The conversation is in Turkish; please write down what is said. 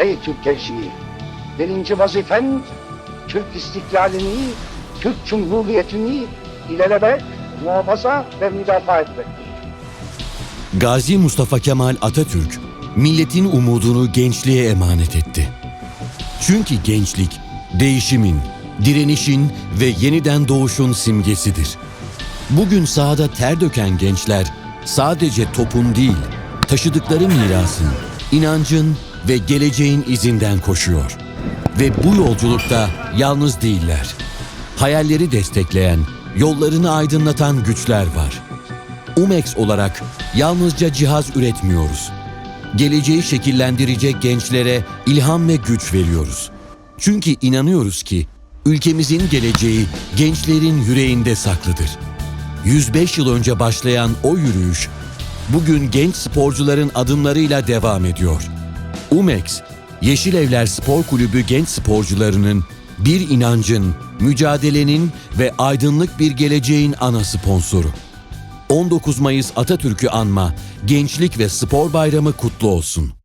Ey Türk gençliği! Birinci vazifen Türk istiklalini, Türk Cumhuriyeti'ni ilelebet muhafaza ve müdafaa etmektir. Gazi Mustafa Kemal Atatürk, milletin umudunu gençliğe emanet etti. Çünkü gençlik, değişimin, direnişin ve yeniden doğuşun simgesidir. Bugün sahada ter döken gençler, sadece topun değil, taşıdıkları mirasın, inancın ve geleceğin izinden koşuyor. Ve bu yolculukta yalnız değiller. Hayalleri destekleyen, yollarını aydınlatan güçler var. UMEX olarak yalnızca cihaz üretmiyoruz. Geleceği şekillendirecek gençlere ilham ve güç veriyoruz. Çünkü inanıyoruz ki ülkemizin geleceği gençlerin yüreğinde saklıdır. 105 yıl önce başlayan o yürüyüş bugün genç sporcuların adımlarıyla devam ediyor. UMEX, Yeşil Evler Spor Kulübü genç sporcularının bir inancın, mücadelenin ve aydınlık bir geleceğin ana sponsoru. 19 Mayıs Atatürk'ü anma, Gençlik ve Spor Bayramı kutlu olsun.